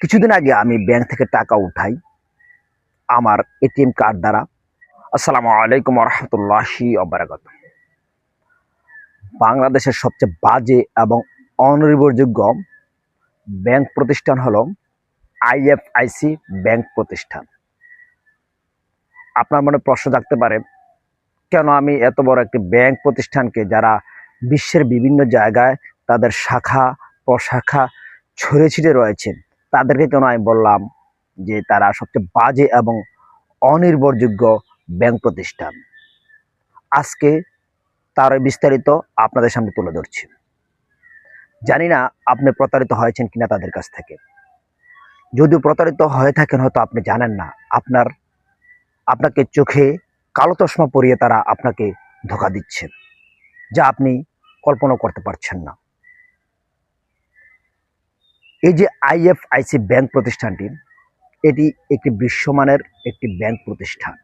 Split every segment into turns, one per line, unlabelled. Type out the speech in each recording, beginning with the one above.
কিছুদিন আগে আমি ব্যাংক থেকে টাকা উঠাই আমার এটিএম কার্ড দ্বারা। আসসালামু আলাইকুম রহমতুল্লাহি অবরাকাত বাংলাদেশের সবচেয়ে বাজে এবং অনির্ভরযোগ্য ব্যাংক প্রতিষ্ঠান হলো আইএফআইসি ব্যাংক প্রতিষ্ঠান। আপনার মনে প্রশ্ন থাকতে পারে, কেন আমি এত বড় একটি ব্যাংক প্রতিষ্ঠানকে যারা বিশ্বের বিভিন্ন জায়গায় তাদের শাখা, প্রশাখা ছড়িয়ে ছিটে রয়েছেন? তাদেরকে কেন আমি বললাম যে তারা সবচেয়ে বাজে এবং অনির্ভরযোগ্য ব্যাংক প্রতিষ্ঠান? আজকে তার বিস্তারিত আপনাদের সামনে তুলে ধরছি। জানি না আপনি প্রতারিত হয়েছেন কিনা তাদের কাছ থেকে। যদিও প্রতারিত হয়ে থাকেন হয়তো আপনি জানেন না। আপনার, আপনাকে চোখে কালো চশমা পরিয়ে তারা আপনাকে ধোকা দিচ্ছেন যা আপনি কল্পনা করতে পারছেন না। এই যে আইএফআইসি ব্যাংক প্রতিষ্ঠানটি, এটি একটি বিশ্বমানের একটি ব্যাংক প্রতিষ্ঠান।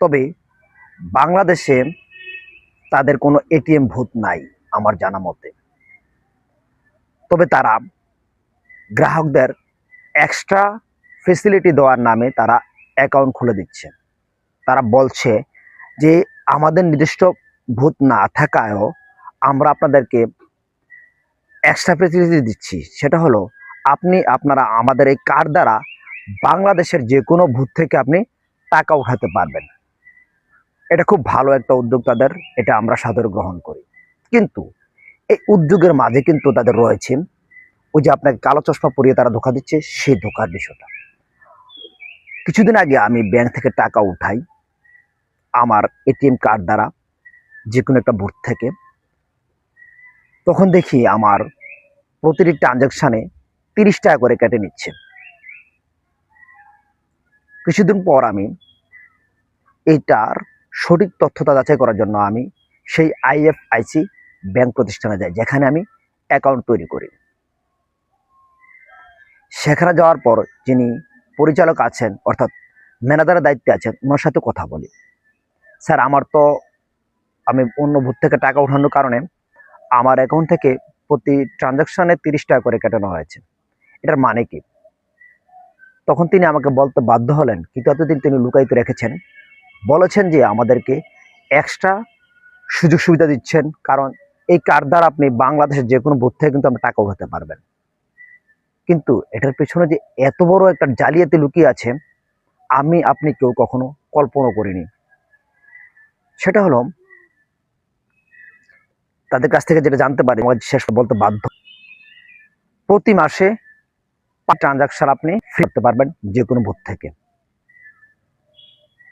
তবে বাংলাদেশে তাদের কোনো এটিএম ভূত নাই আমার জানা মতে। তবে তারা গ্রাহকদের এক্সট্রা ফেসিলিটি দেওয়ার নামে তারা অ্যাকাউন্ট খুলে দিচ্ছে। তারা বলছে যে আমাদের নির্দিষ্ট ভূত না থাকায়ও আমরা আপনাদেরকে এক্সট্রা ফেসিলিটি দিচ্ছি। সেটা হলো, আপনি আপনারা আমাদের এই কার্ড দ্বারা বাংলাদেশের যে কোনো ভূত থেকে আপনি টাকা উঠাতে পারবেন। এটা খুব ভালো একটা উদ্যোগ তাদের এটা আমরা সাদর গ্রহণ করি। কিন্তু এই উদ্যোগের মাঝে কিন্তু তাদের রয়েছে ওই যে আপনাকে কালো চশমা পরিয়ে তারা ধোকা দিচ্ছে, সেই ধোকার বিষয়টা। কিছুদিন আগে আমি ব্যাংক থেকে টাকা উঠাই, আমার এটিএম কার্ড দ্বারা যে কোনো একটা বুথ থেকে। তখন দেখি আমার প্রতিটি ট্রানজাকশানে তিরিশ টাকা করে কেটে নিচ্ছে। কিছুদিন পর আমি এইটার সঠিক তথ্যতা যাচাই করার জন্য আমি সেই আইএফআইসি ব্যাংক প্রতিষ্ঠানে যাই, যেখানে আমি অ্যাকাউন্ট তৈরি করি। সেখানে যাওয়ার পর যিনি পরিচালক আছেন, অর্থাৎ ম্যানেজারের দায়িত্বে আছেন, ওনার সাথে কথা বলি। স্যার, আমার তো আমি অন্য ভূত থেকে টাকা উঠানোর কারণে আমার অ্যাকাউন্ট থেকে প্রতি ট্রানজাকশনে তিরিশ টাকা করে কাটানো হয়েছে। এটার মানে কি? তখন তিনি আমাকে বলতে বাধ্য হলেন কিন্তু এতদিন তিনি লুকায়িত রেখেছেন? বলেছেন যে আমাদেরকে এক্সট্রা সুযোগ সুবিধা দিচ্ছেন, কারণ এই কার্ড দ্বারা আপনি বাংলাদেশের যে কোনো বুথ থেকে কিন্তু আপনি টাকা উঠাতে পারবেন। কিন্তু এটার পেছনে যে এত বড় একটা জালিয়াতি লুকিয়ে আছে, আমি, আপনি কেউ কখনো কল্পনা করিনি। সেটা হলো তাদের কাছ থেকে যেটা জানতে পারি শেষ বলতে বাধ্য। প্রতি মাসে ট্রানজাকশন আপনি ফ্রি করতে পারবেন যে কোনো বুথ থেকে।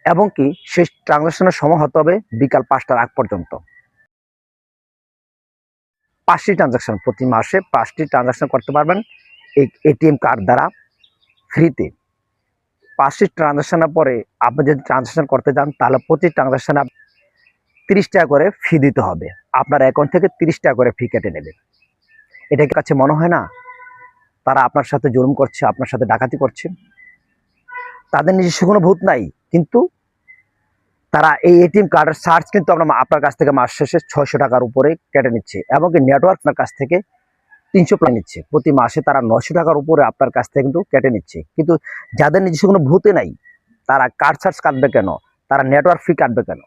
এবং কি, সেই ট্রানজাকশনের সময় হতে হবে বিকাল পাঁচটার আগ পর্যন্ত। পাঁচটি ট্রানজাকশন প্রতি মাসে পাঁচটি ট্রানজাকশন করতে পারবেন এই এটিএম কার্ড দ্বারা ফ্রিতে পাঁচটি ট্রানজাকশনের পরে আপনি যদি ট্রানজাকশন করতে যান তাহলে প্রতি ট্রানজাকশনে তিরিশ টাকা করে ফি দিতে হবে। আপনার অ্যাকাউন্ট থেকে তিরিশ টাকা করে ফি কেটে নেবে। এটা কাছে মনে হয় না? তারা আপনার সাথে জুলুম করছে, আপনার সাথে ডাকাতি করছে। তাদের নিজস্ব কোনো ভূত নাই, কিন্তু তারা এই এটিএম কার্ডের চার্জ কিন্তু আমরা আপনার কাছ থেকে মাস শেষে ছয়শো টাকার উপরে কেটে নিচ্ছে এবং নেটওয়ার্ক আপনার কাছ থেকে তিনশো প্রায় নিচ্ছে। প্রতি মাসে তারা নশো টাকার উপরে আপনার কাছ থেকে কিন্তু কেটে নিচ্ছে। কিন্তু যাদের নিজস্ব কোনো ভূতে নাই, তারা কার্ড চার্জ কাটবে কেন? তারা নেটওয়ার্ক ফি কাটবে কেন?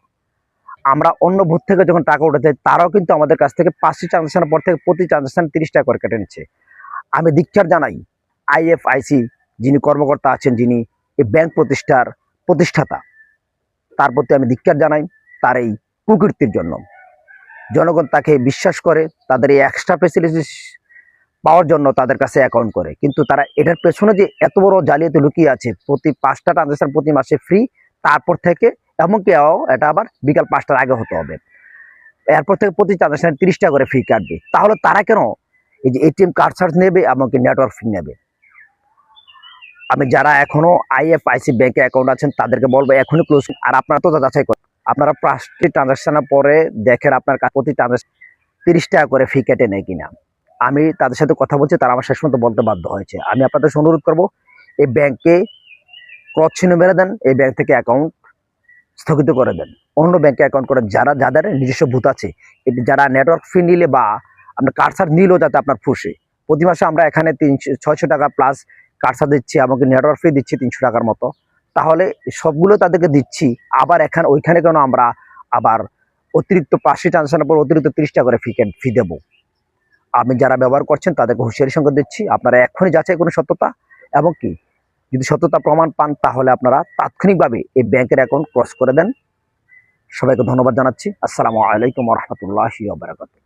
আমরা অন্য ভূত থেকে যখন টাকা উঠাতে তারাও কিন্তু আমাদের কাছ থেকে পাঁচটি ট্রানজাকশনের পর থেকে প্রতি ট্রানজাকশন তিরিশ টাকা করে কেটে নিচ্ছে। আমি দীক্ষার জানাই আইএফআইসি যিনি কর্মকর্তা আছেন, যিনি এই ব্যাংক প্রতিষ্ঠার প্রতিষ্ঠাতা, তার প্রতি আমি ধিক্ষার জানাই, তার এই কুকীর্তির জন্য। জনগণ তাকে বিশ্বাস করে, তাদের এই এক্সট্রা ফেসিলিটিস পাওয়ার জন্য তাদের কাছে অ্যাকাউন্ট করে। কিন্তু তারা এটার পেছনে যে এত বড় জালিয়াতি লুকিয়ে আছে, প্রতি পাঁচটা ট্রানজাকশন প্রতি মাসে ফ্রি তারপর থেকে এমনকি এটা আবার বিকাল পাঁচটার আগে হতে হবে। এরপর থেকে প্রতি ট্রানজাকশনে তিরিশ টাকা করে ফি কাটবে। তাহলে তারা কেন এই যে এটিএম কার্ড চার্জ নেবে এমনকি নেটওয়ার্ক ফি নেবে? আমি যারা এখনও আইএফআইসি ব্যাংকে অ্যাকাউন্ট আছেন, তাদেরকে বলব এখনই ক্লোজ আর আপনারা তো যাচাই করেন, আপনারা পাঁচটি ট্রানজাকশনের পরে দেখেন আপনার প্রতি ট্রানজাকশন তিরিশ টাকা করে ফি কেটে নেয় কিনা। আমি তাদের সাথে কথা বলছি, তারা আমার শেষ পর্যন্ত বলতে বাধ্য হয়েছে। আমি আপনাদের অনুরোধ করব, এই ব্যাংকে ক্রচ্ছিন্ন মেরে দেন, এই ব্যাংক থেকে অ্যাকাউন্ট স্থগিত করে দেন। অন্য ব্যাংকে অ্যাকাউন্ট করে যারা, যাদের নিজস্ব ভূত আছে যারা নেটওয়ার্ক ফি নিলে বা আপনার কার্ড চার্জ নিলেও যাতে আপনার ফুসে। প্রতি মাসে আমরা এখানে তিনশো, ছয়শো টাকা প্লাস কার্সা দিচ্ছি, আমাকে নেটওয়ার্ক ফি দিচ্ছি তিনশো টাকার মতো। তাহলে সবগুলো তাদেরকে দিচ্ছি, আবার এখানে, ওইখানে কেন আমরা আবার অতিরিক্ত পাঁচশো ট্রানজাকশনের পর অতিরিক্ত তিরিশ টাকা করে ফি ফি দেবো। আপনি যারা ব্যবহার করছেন, তাদেরকে হুঁশিয়ারি সঙ্গে দিচ্ছি, আপনারা এখনই যাচাই কোনো সত্যতা, এবং কি? যদি সত্যতা প্রমাণ পান, তাহলে আপনারা তাৎক্ষণিকভাবে এই ব্যাংকের অ্যাকাউন্ট ক্রস করে দেন। সবাইকে ধন্যবাদ জানাচ্ছি। আসসালামু আলাইকুম রহমতুল্লাহ বারাকাতুহ।